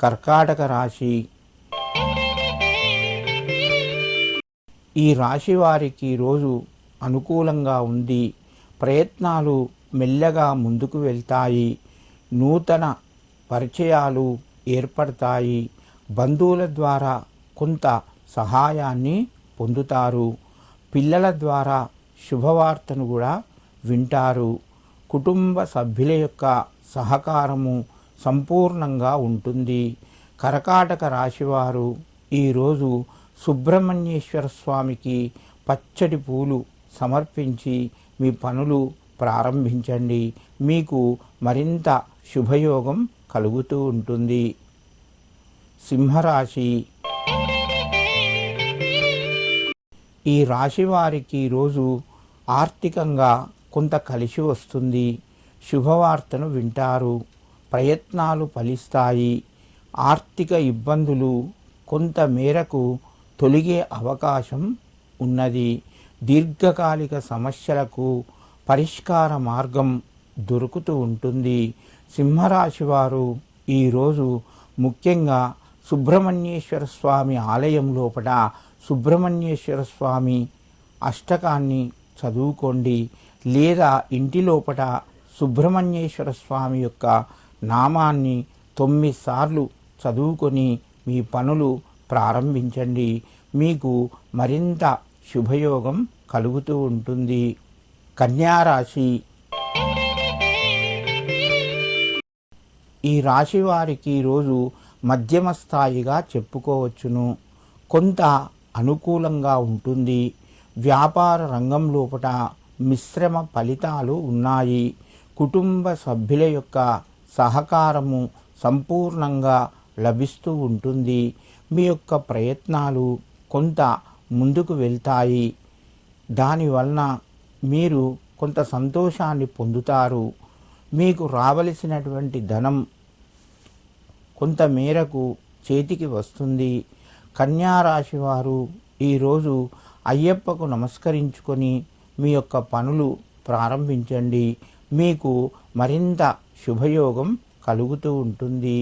కర్కాటక రాశి. ఈ రాశి వారికి రోజు అనుకూలంగా ఉంది ప్రయత్నాలు మెల్లగా ముందుకు వెళ్తాయి. నూతన పరిచయాలు ఏర్పడతాయి. బంధువుల ద్వారా కొంత సహాయాన్ని పొందుతారు. పిల్లల ద్వారా శుభవార్తను కూడా వింటారు. కుటుంబ సభ్యుల యొక్క సహకారము సంపూర్ణంగా ఉంటుంది. కరకాటక రాశివారు ఈరోజు సుబ్రహ్మణ్యేశ్వర స్వామికి పచ్చడి పూలు సమర్పించి మీ పనులు ప్రారంభించండి. మీకు మరింత శుభయోగం కలుగుతూ ఉంటుంది. సింహరాశి. ఈ రాశి వారికి ఈరోజు ఆర్థికంగా కొంత కలిసి వస్తుంది. శుభవార్తను వింటారు. ప్రయత్నాలు ఫలిస్తాయి. ఆర్థిక ఇబ్బందులు కొంత మేరకు తొలగే అవకాశం ఉన్నది. దీర్ఘకాలిక సమస్యలకు పరిష్కార మార్గం దొరుకుతూ ఉంటుంది. సింహరాశి వారు ఈరోజు ముఖ్యంగా సుబ్రహ్మణ్యేశ్వర స్వామి ఆలయం లోపల సుబ్రహ్మణ్యేశ్వర స్వామి అష్టకాన్ని చదువుకోండి. లేదా ఇంటి లోపల సుబ్రహ్మణ్యేశ్వర స్వామి యొక్క నామాన్ని తొమ్మిది సార్లు చదువుకొని మీ పనులు ప్రారంభించండి. మీకు మరింత శుభయోగం కలుగుతూ ఉంటుంది. కన్యారాశి. ఈ రాశి వారికి ఈరోజు మధ్యమ స్థాయిగా చెప్పుకోవచ్చును. కొంత అనుకూలంగా ఉంటుంది. వ్యాపార రంగం లోపల మిశ్రమ ఫలితాలు ఉన్నాయి. కుటుంబ సభ్యుల యొక్క సహకారము సంపూర్ణంగా లభిస్తూ ఉంటుంది. మీ యొక్క ప్రయత్నాలు కొంత ముందుకు వెళ్తాయి. దానివలన మీరు కొంత సంతోషాన్ని పొందుతారు. మీకు రావలసినటువంటి ధనం కొంత మేరకు చేతికి వస్తుంది. కన్యారాశి వారు ఈరోజు అయ్యప్పకు నమస్కరించుకొని మీ యొక్క పనులు ప్రారంభించండి. మీకు మరింత శుభయోగం కలుగుతూ ఉంటుంది.